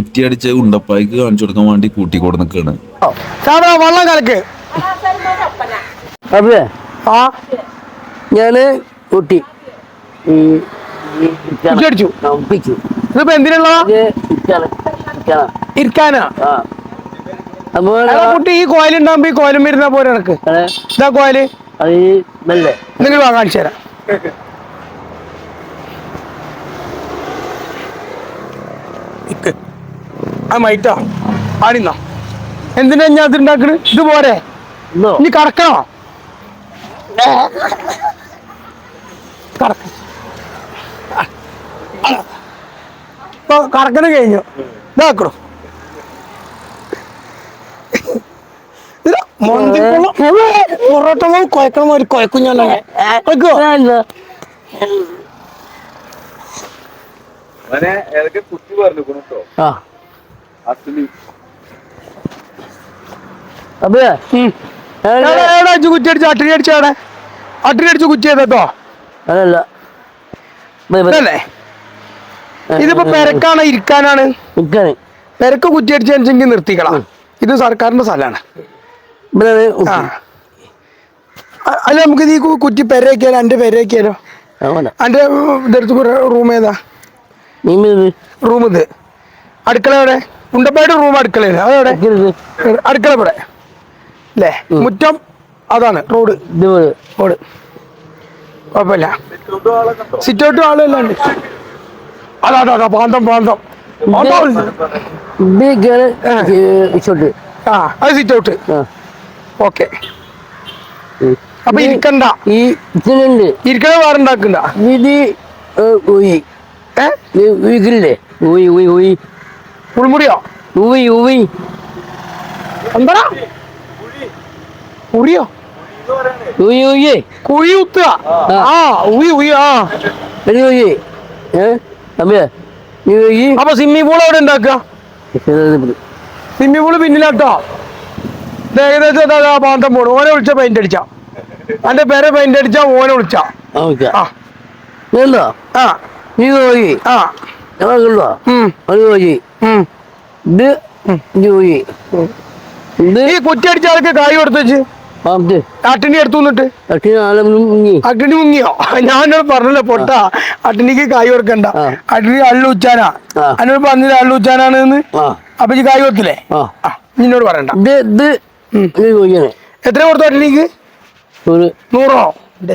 കുറ്റിയടിച്ച് ഉണ്ടപ്പായിക്ക് കാണിച്ചു കൊടുക്കാൻ വേണ്ടി കൂട്ടിക്കൂടെ നിൽക്കാണ് സാധാ വെള്ളം കലക്ക്. ആ. ഞാൻ കുട്ടി. അടിച്ചു? ഇതിപ്പോ. ഇരിക്കാനാ? അപ്പൊ കുട്ടി ഈ കോയിലുണ്ടാകുമ്പോ ഈ കോയിലും വരുന്ന പോലെ എനക്ക് ഇതാ കോയിൽ. നിങ്ങൾ വാ കാണിച്ചു തരാം. ഇക്ക്. ആ മൈറ്റാ. ആടിന്നോ എന്തിനാ ഞാൻ അത് ഉണ്ടാക്കണ് ഇത് പോരെ. ഇന്നോ? ഇനി കറക്കണോ കറക്ക ഇപ്പൊ കറക്കണ കഴിഞ്ഞു. ഇതാക്കണോ. പൊറോട്ട കുഴക്കണ മാതിരി കുഴക്കും ഞാൻ കുഴക്കോ കുത്തി പറഞ്ഞു കേട്ടോ ആ. അതെ അടിച്ച് കുറ്റി അടിച്ച് അട്ടിരി അടിച്ചാടെ അട്ടിരി അടിച്ച് കുറ്റി ചെയ്തോ അതല്ല. Bye, bye. അല്ലേ ഇതിപ്പോ പെരക്കാണ് ഇരിക്കാനാണ്. പെരക്ക് കുറ്റി അടിച്ചെങ്കിൽ നിർത്തിക്കളാം. ഇത് സർക്കാരിന്റെ സ്ഥലമാണ്. അല്ല നമുക്ക് ഈ കുറ്റി പെരയാക്കിയാലോ? എന്റെ പെരയാക്കിയാലോ. എന്റെ ഇതെടുത്ത് റൂം ഏതാ? റൂം ഇത്. അടുക്കള എവിടെ? ഉണ്ടപ്പായിട്ട് റൂം അടുക്കളയിൽ അതെവിടെ. അടുക്കള ഇവിടെ. അല്ലേ മുറ്റം അതാണ് റോഡ്. റോഡ്. കുഴപ്പമില്ല. സിറ്റ് ഔട്ട് ആളെല്ലാം ഉണ്ട്. അതാ അതാ പാന്തം പാന്തം. ആ. അത് സിറ്റ് ഔട്ട്. ഓക്കെ. അപ്പൊ ഇരിക്കണ്ട. ഈ ഇരിക്കണ ഇത് ഏ ഉയി ഉവി ഉയി ഉയി എന്താ ഉറിയോ ഉയി ഉയി കുഴി കുത്തുക. ആ. ഉയി ഉയി ആ. എഴുതി ഉയി ഏ? അമ്മേ നീ ഉയി അപ്പൊ സ്വിമ്മിംഗ് പൂൾ എവിടെ ഉണ്ടാക്കുക? സ്വിമ്മിംഗ് പൂൾ പിന്നിലാട്ടോ. ഏകദേശം ഇതാ പാന്തം പോണു. ഓനെ വിളിച്ച പെയിന്റ് അടിച്ച. എന്റെ പേരെ പെയിന്റ് അടിച്ച ഓനെ വിളിച്ച. ആ നീ ഉയി ആ. ഞങ്ങൾക്കുണ്ടോ ഒരു ഉം. ഇത് ഉയി ഇത് ഈ കുറ്റി അടിച്ച ആൾക്ക് കായ് കൊടുത്തു അട്ടിനി എടുത്തു നിന്നിട്ട് അട്ടിണി അട്ടിണി മുങ്ങിയോ? ഞാനോട് പറഞ്ഞല്ലോ പൊട്ട. അട്ടിണിക്ക് കായ് കൊടുക്കണ്ട. അട്ടിണി അള്ളുച്ചാനാ. എന്നോട് പറഞ്ഞില്ല അള്ളു ഉച്ചാനാണ് അപ്പൊ ഈ കായ് കൊടുത്തില്ലേ? നിന്നോട് പറയണ്ട. എത്ര കൊടുത്തു അട്ടിണിക്ക്? നൂറോ? എന്റെ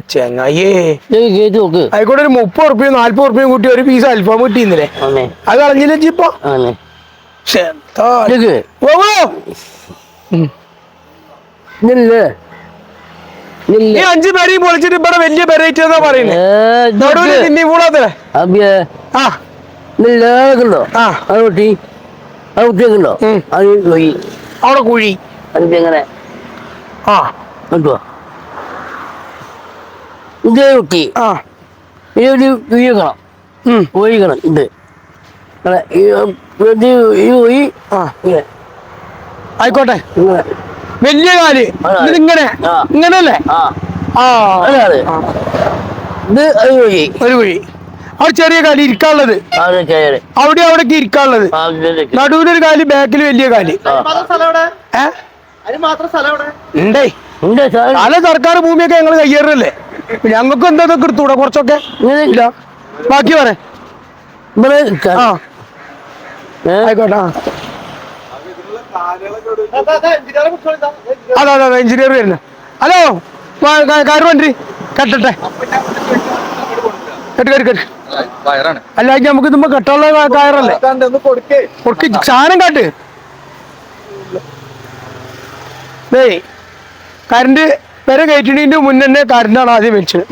നോക്ക്. ആയിക്കോട്ടെ ഒരു മുപ്പത് ഉറുപ്പിയും നാല്പത് ഉറുപ്പിയും കൂട്ടി ഒരു പീസ് അൽഫാം കിട്ടിയിരുന്നില്ലേ? ആണേ അത് കളഞ്ഞില്ല ഇപ്പൊ. ഈ അഞ്ച് പേരെയും പൊളിച്ചിട്ട് ഇവിടെ വലിയ വെറൈറ്റി എന്നാ പറയുന്നത് ആ. ആ. അത് കുട്ടി. അത് കുട്ടിയൊക്കെണ്ടോ? ഉം. അത് പോയി അവിടെ കുഴി. ആ. കണ്ടോ ഇതേ കുട്ടി ആ. ഇതൊരു ഒരു ഉം, ഒഴിക്കണം ഇത്. ഇങ്ങനെ ഈ ഇത് ആ. ഇങ്ങനെ. ആയിക്കോട്ടെ. വലിയ കാൽ. ഇങ്ങനെ. ഇങ്ങനല്ലേ? ആ. ഇത് ഒരു കുഴി അവിടെ ചെറിയ കാൽ ഇരിക്കാനുള്ളത്. അവിടെ അവിടേക്ക് ഇരിക്കാനുള്ളത്. നടുവിനൊരു. നടുവിലൊരു കാൽ ബാക്കിൽ വലിയ കാൽ. ഏഹ് അല്ല ഉണ്ടേ. സർക്കാർ ഭൂമിയൊക്കെ ഞങ്ങൾ കയ്യേറല്ലേ ഞങ്ങൾക്ക് എന്താ ഇതൊക്കെ എടുത്തൂടെ? കുറച്ചൊക്കെ? ഇല്ല. ബാക്കി പറ. ഇവിടെ ആ? ആയിക്കോട്ടെ ആ. അതെ അതെ എഞ്ചിനീയർ വരുന്നു. ഹലോ കാർ വണ്ടി. കെട്ടട്ടെ. കെട്ട് കെട്ട് കെട്ട്. വയറാണ്. അല്ല നമുക്ക് ഇതുമ്പോ കെട്ടാനുള്ള കാ- കയറല്ലേ? കൊടുക്ക് സാധനം കാട്ട്. കരണ്ട് കറണ്ട് വരെ കയറ്റിണീന്റെ മുന്നേ കരണ്ടാണ് ആദ്യം മേടിച്ചത്.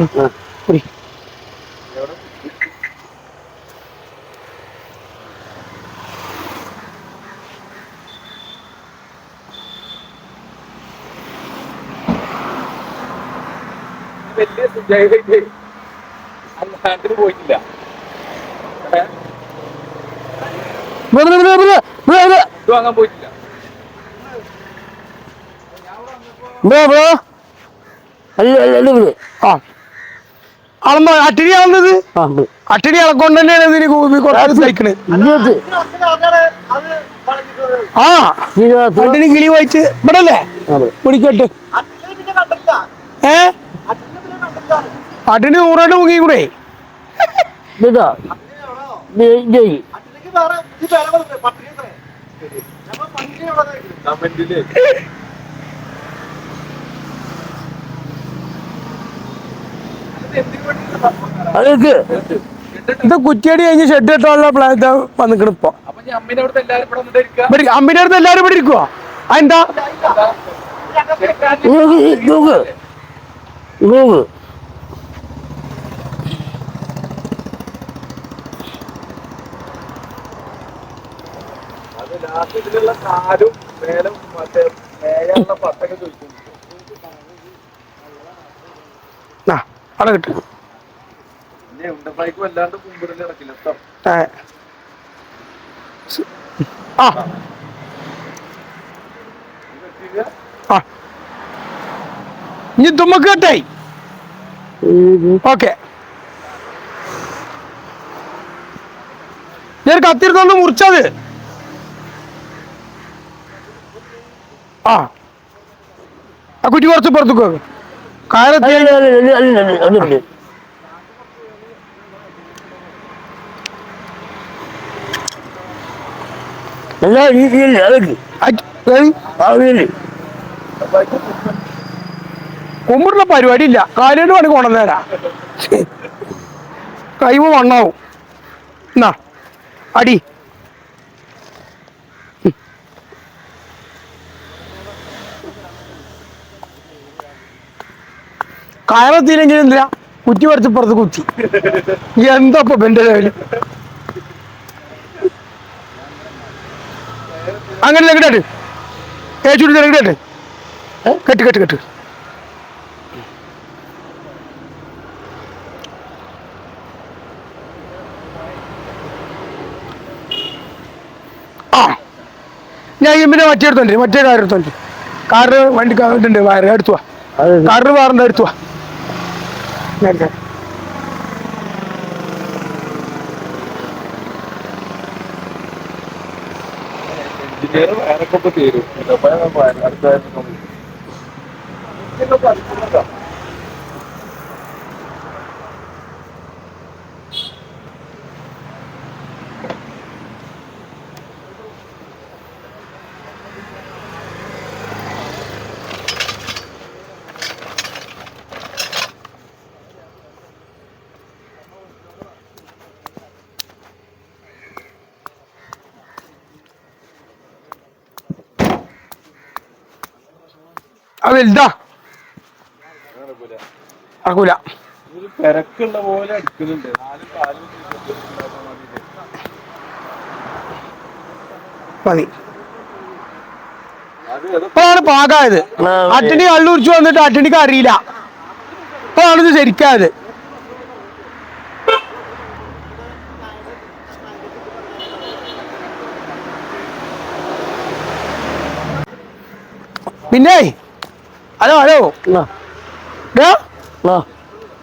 പോയിട്ടില്ല. അല്ല, അല്ല, അല്ല, ഇവിടെ. ആ. അളന്നോ അട്ടിരി അളന്നത്. അട്ടിരി അളക്കൊണ്ട് തന്നെയാണ് ഇതിന് കൂ- കുറച്ച് ഇതിനകത്ത്. ആ. രണ്ടിനും കിളി വായിച്ച് ഇവിടെ. അല്ലേ. പിടിക്കട്ട്. ഏ? അട്ടിന് നൂറായിട്ട് മുങ്ങി കൂടെ കമന്റിൽ അതൊക്കെ ഇത് കുറ്റിയടി കഴിഞ്ഞ് ഷെഡ് ഇട്ടുള്ള പ്ലാൻ വന്നിക്കണ് ഇപ്പൊ. അപ്പൊ ഞാൻ അമ്മേനെ അവിടുത്തെ എല്ലാരും ഇവിടെ വന്നിരിക്കുക ഇവിടെ അമ്പിന്റെ അടുത്ത് എല്ലാരും ഇവിടെ ഇരിക്കുക അതെന്താ? നോക്ക് നോക്ക് നോക്ക് അത് ലാസ്റ്റ് ഇതിലുള്ള കാലും മേലും മറ്റേ മേലുള്ള പട്ടൊക്കെ ചോദിക്കുന്നു ആ അവിടെ കിട്ടും പിന്നെ ഉണ്ടപ്പായിക്ക് വല്ലാണ്ട് കുമ്പിടൽ നടക്കില്ല കേട്ടോ ഏ. കിട്ടും. ആ. ആ. ഇനി തുമ്മക്ക് കെട്ടായി. ഓക്കെ. ഞാൻ കത്തിരുന്നോണ്ട് മുറിച്ചത്. ആ. ആ കുറ്റി കുറച്ച് പുറത്തേക്ക് കാലത്ത് അതുണ്ട് എല്ലാ രീതിയില്ല അതൊക്കെ. കുമ്പിടുന്ന പരിപാടി ഇല്ല കാലിന് പണി കൊണ്ടുവന്നേരാ. കൈവ് മണ്ണാവും. എന്നാ അടി. കയറത്തില്ലെങ്കിൽ ഇല്ല കുറ്റി പറിച്ച് പുറത്ത് കുത്തി. എന്താ ഇപ്പൊ ലെവൽ അങ്ങനെ കേട്ടെ ഏച്ചുടി കേട്ടെ കെട്ട് കെട്ട് കെട്ട്. ആ. ഞാൻ പിന്നെ മറ്റേ എടുത്തോണ്ട് മറ്റേ കാർ കാറ് വണ്ടി ഇതുണ്ട് വയറ് എടുത്തുവാ വാ. അത് കാറിന് എടുക്കാം. എഞ്ചിനീയർ വയറൊക്കെ ഇപ്പൊ തീരും ഇതപ്പോ അടുത്ത ആ വലുതാ അറക്കൂല ഒരു തിരക്കുള്ള പോലെ അടിക്കുന്നുണ്ട് മതി. അത് ഇപ്പോഴാണ് പാകായത്. അറ്റണി അട്ടണി കള്ളുറിച്ച് വന്നിട്ട് അറ്റണിക്ക് അറിയില്ല. ഇപ്പോഴാണിത് ശരിക്കായത്. പിന്നെ? Hello hello.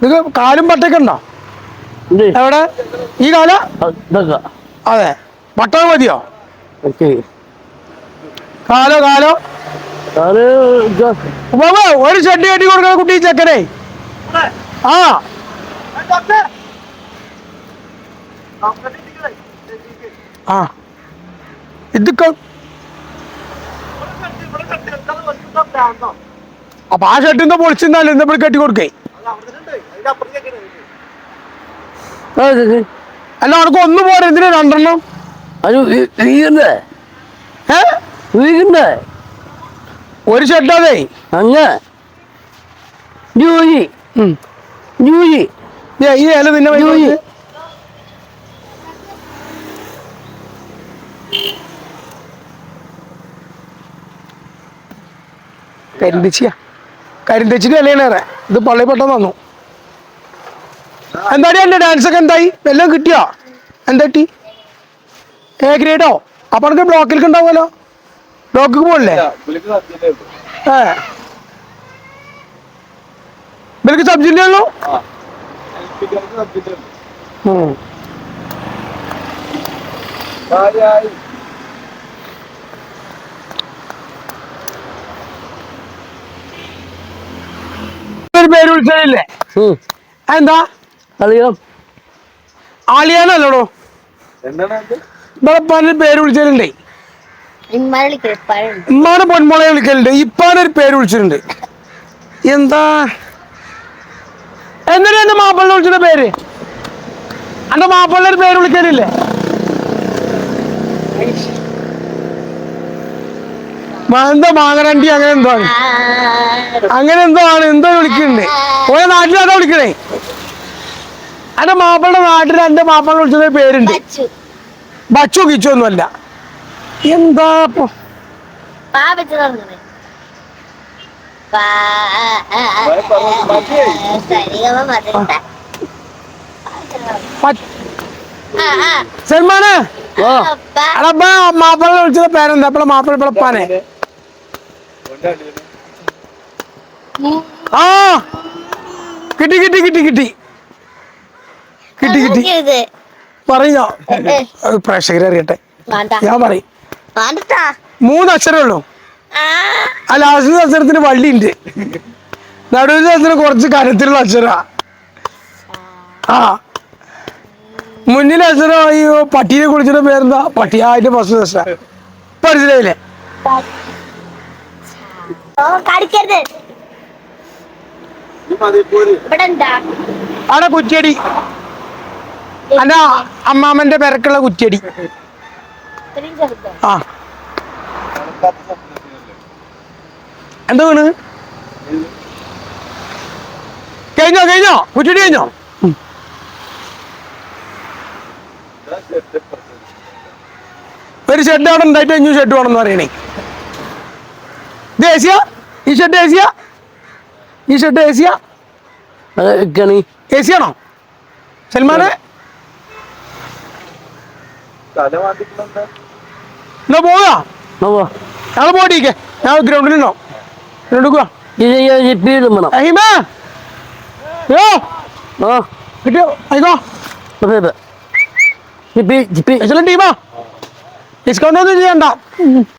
നിങ്ങൾ കാലും പട്ടൊക്കെ ഉണ്ടോ എവിടെ? ഈ കാല? അതെ. പട്ടക മതിയോ? കാലോ കാലോ. ഉമ്മാമ, ഒരു ഷെഡ് കെട്ടി കൊടുക്കണ കുട്ടി ചെക്കനെ. ആ. ആ. ഇതൊക്കെ അപ്പൊ ആ ഷെഡിന്റെ പൊളിച്ചിരുന്നാലും എന്താ കെട്ടി കൊടുക്കേ. അല്ല അവർക്ക് ഒന്ന് പോരെ എന്തിനാ രണ്ടെണ്ണം? അത് വീകണ്ടേ ഏ? വീകണ്ടേ ഒരു ഷെഡ് അതെ. അങ്ങ്. ജൂലി. ദേ, ഈ ഇല നിന്നെ വൈകി ജൂലി. ഇലയാണ് ഏറെ ഇത് പള്ളി പെട്ടെന്ന് വന്നു. എന്താടി എന്റെ ഡാൻസ് ഒക്കെ എന്തായി? എല്ലാം കിട്ടിയോ? എന്താട്ടി എ ഗ്രേഡോ അപ്പൊ എനിക്ക് ബ്ലോക്കിലേക്ക് ഉണ്ടാവുമല്ലോ? ബ്ലോക്കിൽ പോകല്ലേ ഏ. ബിൽക്ക് സത്യല്ലേ ഉള്ളൂ? ഉം. ഒരു പേര് വിളിച്ചില്ലേ ഉം. എന്താ അറിയാം ആളിയാനല്ലടോ പല പേര് വിളിച്ചിട്ടുണ്ടേ ഉമ്മാനെ പൊന്മുളയെ വിളിക്കലുണ്ട്. ഇപ്പാനൊരു പേര് വിളിച്ചിട്ടുണ്ട്. എന്താ? എന്തിനാ എന്റെ മാപ്പിളിനെ വിളിച്ചിട്ട് പേര്? എന്റെ മാപ്പിളിന്റെ ഒരു പേര് വിളിക്കലില്ലേ? എന്താ മാങ്ങരണ്ടി അങ്ങനെ എന്തോ ആണ്. അങ്ങനെ എന്തോ ആണ് എന്തോ വിളിക്കുന്നുണ്ട്. ഓരോ നാട്ടിലാണോ വിളിക്കണേ. എന്റെ മാപ്പിളുടെ നാട്ടിൽ എന്റെ മാപ്പിളിനെ വിളിച്ചത് പേരുണ്ട്. ബച്ചു. ബച്ചു കിച്ചു ഒന്നുമല്ല എന്താ സൽമാന്. മാപ്പിള വിളിച്ചത് പേരെന്താ? അപ്പള മാപ്പിള പിളപ്പാനെ ആ കിട്ടി കിട്ടി കിട്ടി കിട്ടി. കിട്ടി കിട്ടി. പറഞ്ഞോ പ്രേക്ഷകരെ അറിയട്ടെ. ഞാൻ പറയും. മൂന്ന് അക്ഷരമേ ഉള്ളൂ. ആ. ലാസ്റ്റ് അക്ഷരത്തിന് വള്ളിയുണ്ട്. നടുവിന് അക്ഷരം കുറച്ച് കനത്തിലുള്ള അക്ഷര. ആ. മുന്നിലെ അക്ഷരം ഈ പട്ടിയെ കുളിച്ചിട്ട് പേരെന്താ? പട്ടിയായിട്ട് ഫസ്റ്റ് അക്ഷര. മനസ്സിലായില്ലേ കടിക്കരുത് ഇവിടെ എന്താ അവിടെ കുറ്റിയടി. അല്ല അമ്മാമന്റെ പെരക്കുള്ള കുറ്റിയടി. ആ നടക്കാത്ത സ്വപ്നത്തിനല്ലേ എന്താ വീണ്? കഴിഞ്ഞോ കഴിഞ്ഞോ? കുറ്റിയടി കഴിഞ്ഞോ? ഒരു ഷെഡ് അവിടെ ഉണ്ടായിട്ട് കഴിഞ്ഞു ഷെഡ് വേണമെന്ന് പറയണേ. ഇത് ഏസിയ ഈ ഷെഡ് ഏസിയ? ഈ ഷെഡ് ഏസിയ? അതൊക്കെയാണ് ഏസിയാണോ? സൽമാനെ? തല മാറ്റിക്കുന്നുണ്ട് എന്നാ പോവാ. ഞങ്ങൾ പോയിട്ടേ ഞാൻ ഗ്രൗണ്ടിലുണ്ടോ കിട്ടിയോ? ആയിക്കോ. ഡിസ്കൗണ്ട് ഒന്നും ചെയ്യണ്ട